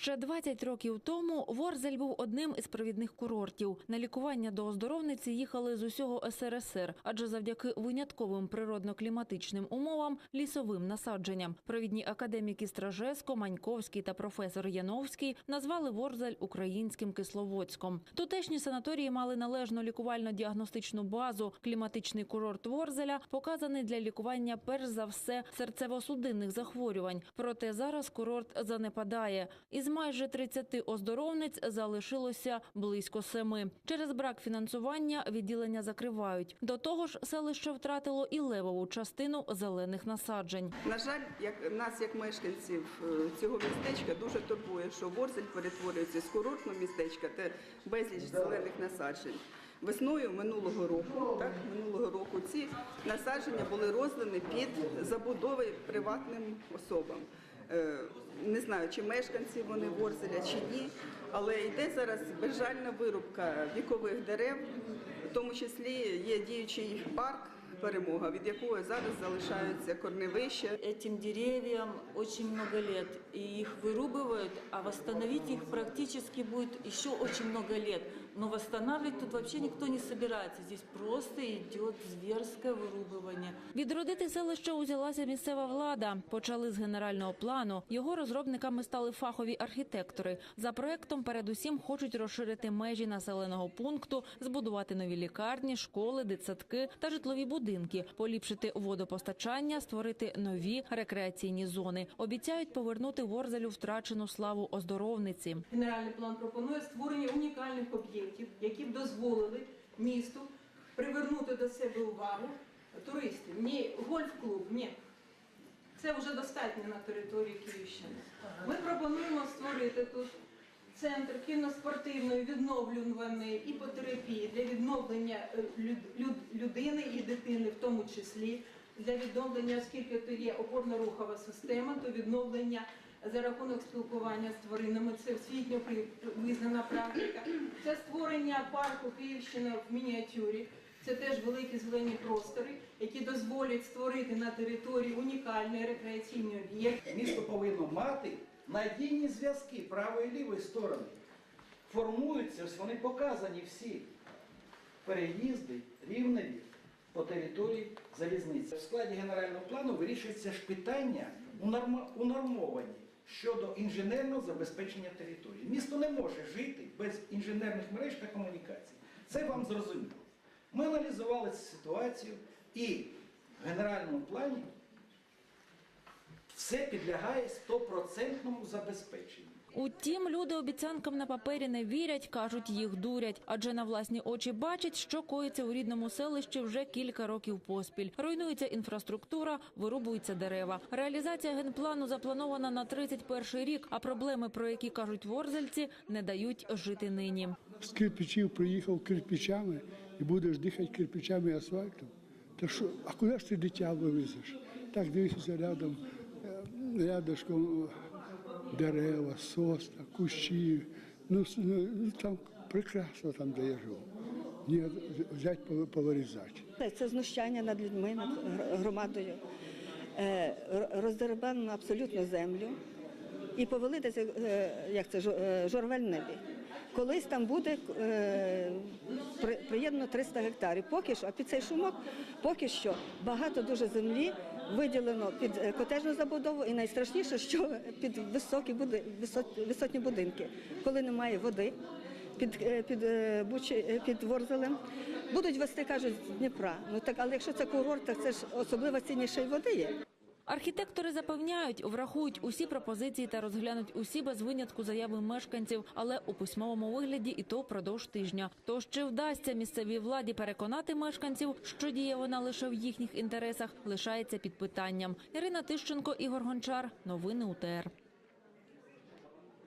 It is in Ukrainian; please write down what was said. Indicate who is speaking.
Speaker 1: Ще 20 років тому Ворзель був одним із провідних курортів. На лікування до оздоровниці їхали з усього СРСР, адже завдяки винятковим природно-кліматичним умовам, лісовим насадженням. Провідні академіки Стражеско, Маньковський та професор Яновський назвали Ворзель українським Кисловодськом. Тутешні санаторії мали належну лікувально-діагностичну базу. Кліматичний курорт Ворзеля показаний для лікування перш за все серцево-судинних захворювань. Проте зараз курорт занепадає. Із майже 30 оздоровниць залишилося близько семи. Через брак фінансування відділення закривають. До того ж, селище втратило і левову частину зелених насаджень.
Speaker 2: На жаль, як нас, як мешканців е, цього містечка, дуже турбує, що Ворзель перетворюється з курортного містечка та безліч зелених насаджень. Весною минулого року, так минулого року, ці насадження були роздані під забудови приватним особам. Е, Не знаю, чи мешканці вони Ворзеля, чи ні, але йде зараз безжальна вирубка вікових дерев, в тому числі є діючий парк перемога, від якого зараз залишаються корневища.
Speaker 3: Этим деревьям очень много лет, и их вырубывают, а восстановить их практически будет еще очень много лет. Но восстанавливать тут вообще никто не собирается. Здесь просто идет зверское вырубывание.
Speaker 1: Відродити селище узялася місцева влада. Почали з генерального плану. Його розробниками стали фахові архітектори. За проектом, передусім, хочуть розширити межі населеного пункту, збудувати нові лікарні, школи, дитсадки та житлові будинки, поліпшити водопостачання, створити нові рекреаційні зони. Обіцяють повернути Ворзелю втрачену славу оздоровниці.
Speaker 4: Генеральний план пропонує створення унікальних об'єктів, які б дозволили місту привернути до себе увагу туристів. Ні гольф-клуб, ні. Це вже достатньо на території Київщини. Ми пропонуємо створити тут центр кіноспортивної відновлюваної іпотерапії для відновлення е, люд- люд- людини і дитини, в тому числі для відновлення, оскільки то є опорно-рухова система, то відновлення за рахунок спілкування з тваринами. Це освітньо визнана практика. Це створення парку Київщина в мініатюрі. Це теж великі зелені простори, які дозволять створити на території унікальний рекреаційний об'єкт.
Speaker 5: Місто повинно мати надійні зв'язки правої і лівої сторони. Формуються, ось вони показані всі переїзди рівневі по території залізниці. В складі генерального плану вирішується ж питання унормовані щодо інженерного забезпечення території. Місто не може жити без інженерних мереж та комунікацій. Це вам зрозуміло. Ми аналізували цю ситуацію і в генеральному плані все підлягає стопроцентному забезпеченню.
Speaker 1: Утім, люди обіцянкам на папері не вірять, кажуть, їх дурять, адже на власні очі бачать, що коїться у рідному селищі вже кілька років поспіль. Руйнується інфраструктура, вирубуються дерева. Реалізація генплану запланована на 31 рік, а проблеми, про які кажуть ворзельці, не дають жити нині.
Speaker 6: з кирпичів приїхав кирпичами і будеш дихати кирпичами і асфальтом. Та що, а куди ж ти дитя вивезеш? Так дивишся рядом, рядышком дерева, сосна, кущі. Ну, ну, там прекрасно там, де я живу. Ні, взяти повирізати.
Speaker 7: Це- знущання над людьми, над громадою. Е, Роздербанено абсолютно землю і повелитися, е, як це, е, журавель в небі. Колись там буде приєднано 300 гектарів. Поки що, а під цей шумок, поки що багато дуже землі виділено під е, котежну забудову, і найстрашніше, що під високі буди, висот- висотні будинки, коли немає води під, е, під, е, Бучі, під Ворзелем. Будуть вести, кажуть, з Дніпра. Ну так, але якщо це курорт, так це ж особливо ціннішої води є.
Speaker 1: Архітектори запевняють, врахують усі пропозиції та розглянуть усі без винятку заяви мешканців, але у письмовому вигляді і то впродовж тижня. Тож чи вдасться місцевій владі переконати мешканців, що діє вона лише в їхніх інтересах, лишається під питанням. Ірина Тищенко, Ігор Гончар. Новини УТР.